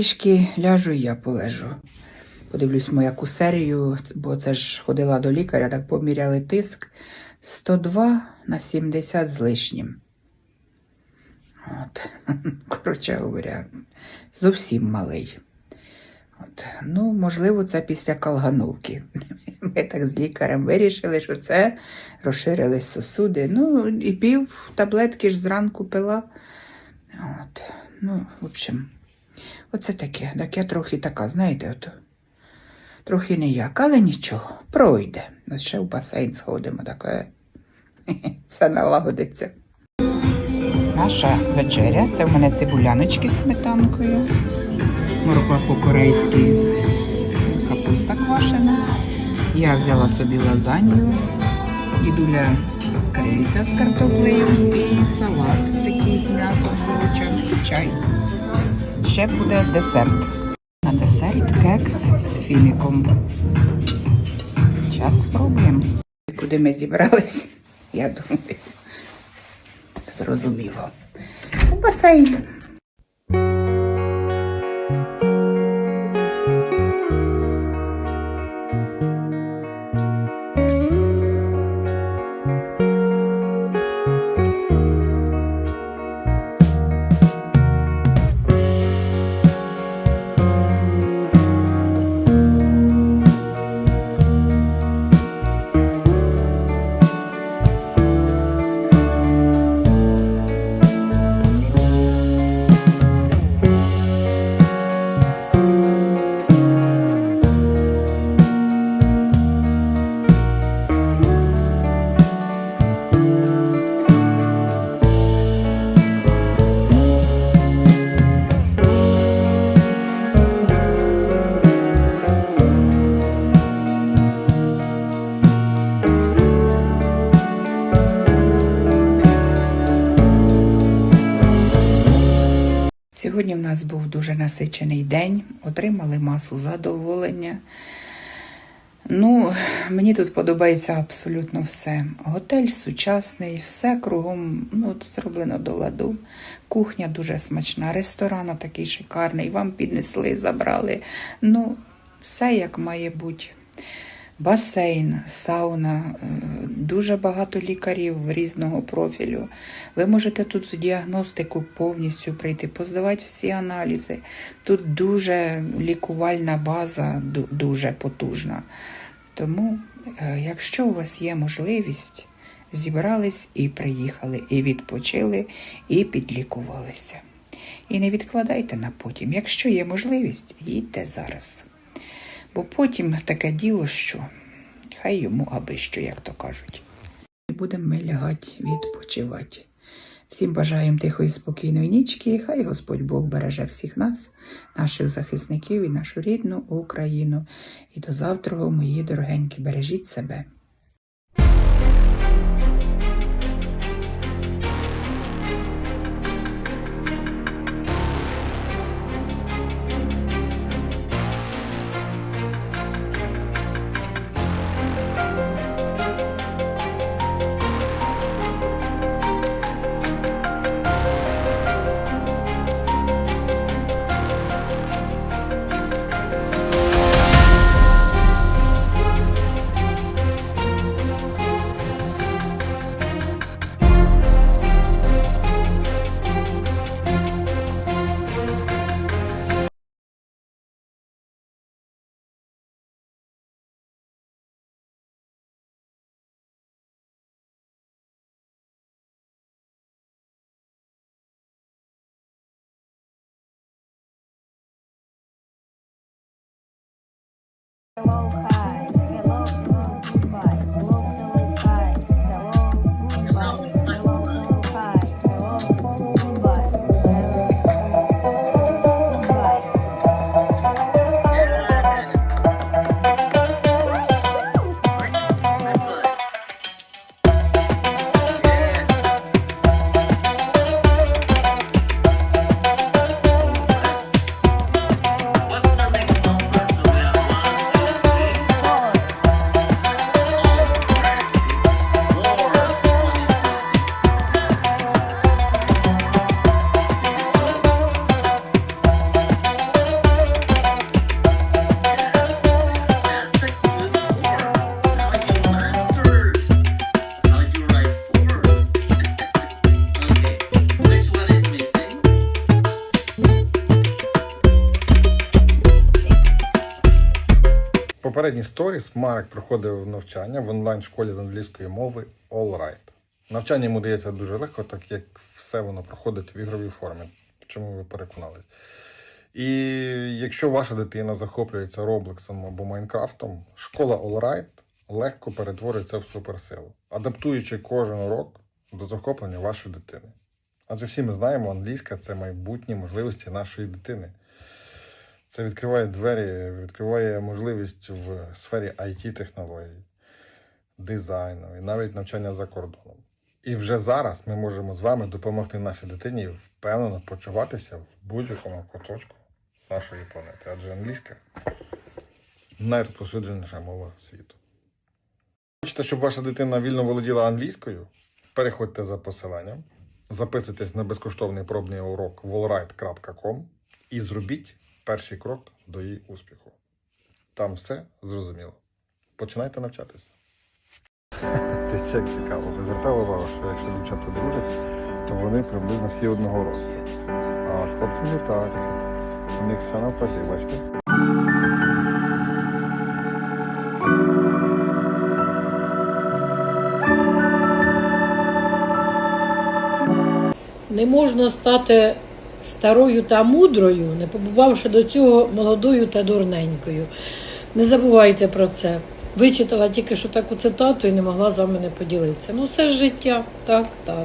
Трішки ляжу і я полежу. Подивлюсь мою серію, бо це ж ходила до лікаря, так поміряли тиск 102 на 70 з лишнім. От. Коротше говоря, зовсім малий. От. Ну, можливо, це після калгановки. Ми так з лікарем вирішили, що це розширились сосуди. Ну, і пів таблетки ж зранку пила. От. Ну, в общем, оце таке. Так я трохи така, знаєте, от, трохи ніяк, але нічого, пройде. Ось ще в басейн сходимо, таке. Все налагодиться. Наша вечеря це в мене цибуляночки з сметанкою, морква по-корейськи, капуста квашена. Я взяла собі лазанью, дідуля крильця з картоплею і салат такий з м'ясом овочем і чай. Ще буде десерт. На десерт кекс з фіником. Зараз спробуємо. Куди ми зібрались, я думаю, зрозуміло. У басейн. Сьогодні в нас був дуже насичений день, отримали масу задоволення. Ну, мені тут подобається абсолютно все. Готель сучасний, все кругом ну, зроблено до ладу. Кухня дуже смачна, ресторан такий шикарний. Вам піднесли, забрали. Ну, все як має бути. Басейн, сауна, е, дуже багато лікарів різного профілю. Ви можете тут діагностику повністю прийти, поздавати всі аналізи. Тут дуже лікувальна база, дуже потужна. Тому, е, якщо у вас є можливість, зібрались і приїхали, і відпочили, і підлікувалися. І не відкладайте на потім. Якщо є можливість, їдьте зараз. Бо потім таке діло, що хай йому аби що, як то кажуть. Будемо ми лягати відпочивати. Всім бажаємо тихої, спокійної нічки. Хай Господь Бог береже всіх нас, наших захисників і нашу рідну Україну. І до завтра, мої дорогенькі, бережіть себе. Hello, попередній сторіс Марк проходив навчання в онлайн-школі з англійської мови All Right. Навчання йому дається дуже легко, так як все воно проходить в ігровій формі, чому ви переконались. І якщо ваша дитина захоплюється Роблексом або Майнкрафтом, школа All Right легко перетвориться в суперсилу, адаптуючи кожен урок до захоплення вашої дитини. Адже всі ми знаємо, англійська це майбутні можливості нашої дитини. Це відкриває двері, відкриває можливість в сфері IT-технологій, дизайну і навіть навчання за кордоном. І вже зараз ми можемо з вами допомогти нашій дитині впевнено почуватися в будь-якому куточку нашої планети. Адже англійська найрозповсюдженіша мова світу. Хочете, щоб ваша дитина вільно володіла англійською? Переходьте за посиланням, записуйтесь на безкоштовний пробний урок wallride.com і зробіть перший крок до її успіху. Там все зрозуміло. Починайте навчатися. Це як цікаво. Ви звертали увагу, що якщо дівчата дружать, то вони приблизно всі одного росту. А от хлопці не так. У них все навпаки, бачите? Не можна стати старою та мудрою, не побувавши до цього молодою та дурненькою. Не забувайте про це. Вичитала тільки що таку цитату і не могла з вами не поділитися. Ну, все ж життя. Так, так.